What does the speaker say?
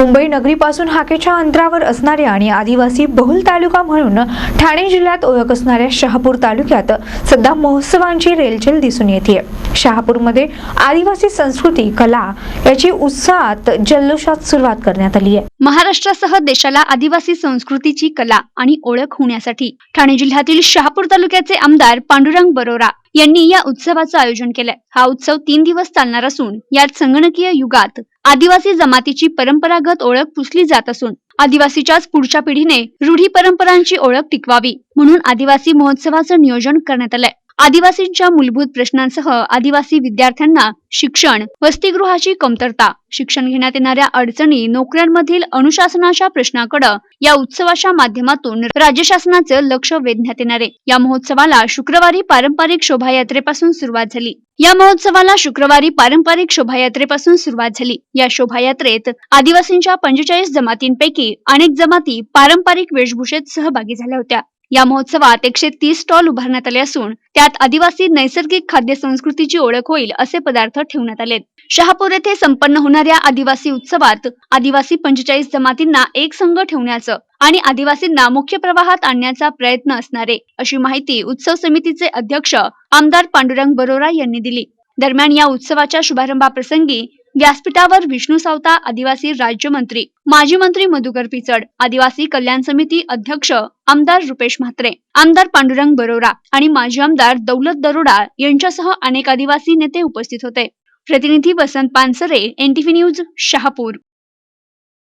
मुंबई नगरीपासून हाकेच्या अंतरावर असणाऱ्या आणि आदिवासी बहुल तालुका म्हणून ठाणे जिल्ह्यात ओळख असणाऱ्या शहापूर तालुक्यात सध्या महोत्सवांची रेलचेल दिसून येते शहापूरमध्ये आदिवासी संस्कृती कला याची उत्साहात जल्लोषात सुरुवात करण्यात आली आहे. महाराष्ट्रासह देशाला आदिवासी संस्कृतीची कला आणि ओळख होण्यासाठी ठाणे जिल्ह्यातील शहापूर तालुक्याचे आमदार पांडुरंग बरोरा यांनी या उत्सवाचं आयोजन केलंय. हा उत्सव तीन दिवस चालणार असून यात संगणकीय युगात आदिवासी जमातीची परंपरागत ओळख पुसली जात असून आदिवासीच्याच पुढच्या पिढीने रूढी परंपरांची ओळख टिकवावी म्हणून आदिवासी महोत्सवाचं नियोजन करण्यात आलंय. आदिवासींच्या मूलभूत प्रश्नांसह आदिवासी विद्यार्थ्यांना शिक्षण वसतिगृहाची कमतरता शिक्षण घेण्यात येणाऱ्या अडचणी नोकऱ्यांमधील अनुशासनाच्या प्रश्नाकडे या उत्सवाच्या माध्यमातून राज्य शासनाचं लक्ष वेधण्यात येणार आहे. या महोत्सवाला शुक्रवारी पारंपरिक शोभायात्रेपासून सुरुवात झाली. या महोत्सवाला शुक्रवारी पारंपरिक शोभायात्रेपासून सुरुवात झाली. या शोभायात्रेत आदिवासींच्या पंचेचाळीस जमातींपैकी अनेक जमाती पारंपरिक वेशभूषेत सहभागी झाल्या होत्या. या महोत्सवात एकशे तीस स्टॉल उभारण्यात आले असून त्यात आदिवासी नैसर्गिक खाद्य संस्कृतीची ओळख होईल असे पदार्थ ठेवण्यात आले शहापूर येथे संपन्न होणाऱ्या आदिवासी उत्सवात आदिवासी पंचेचाळीस जमातींना एक संघ ठेवण्याचं आणि आदिवासींना मुख्य प्रवाहात आणण्याचा प्रयत्न असणारे अशी माहिती उत्सव समितीचे अध्यक्ष आमदार पांडुरंग बरोरा यांनी दिली. दरम्यान या उत्सवाच्या शुभारंभाप्रसंगी व्यासपीठावर विष्णू सावता आदिवासी राज्यमंत्री. माजी मंत्री मधुकर पिचड आदिवासी कल्याण समिती अध्यक्ष आमदार रुपेश म्हात्रे आमदार पांडुरंग बरोरा आणि माजी आमदार दौलत दरोडा यांच्यासह अनेक आदिवासी नेते उपस्थित होते. प्रतिनिधी वसंत पानसरे एनटीव्ही न्यूज शहापूर.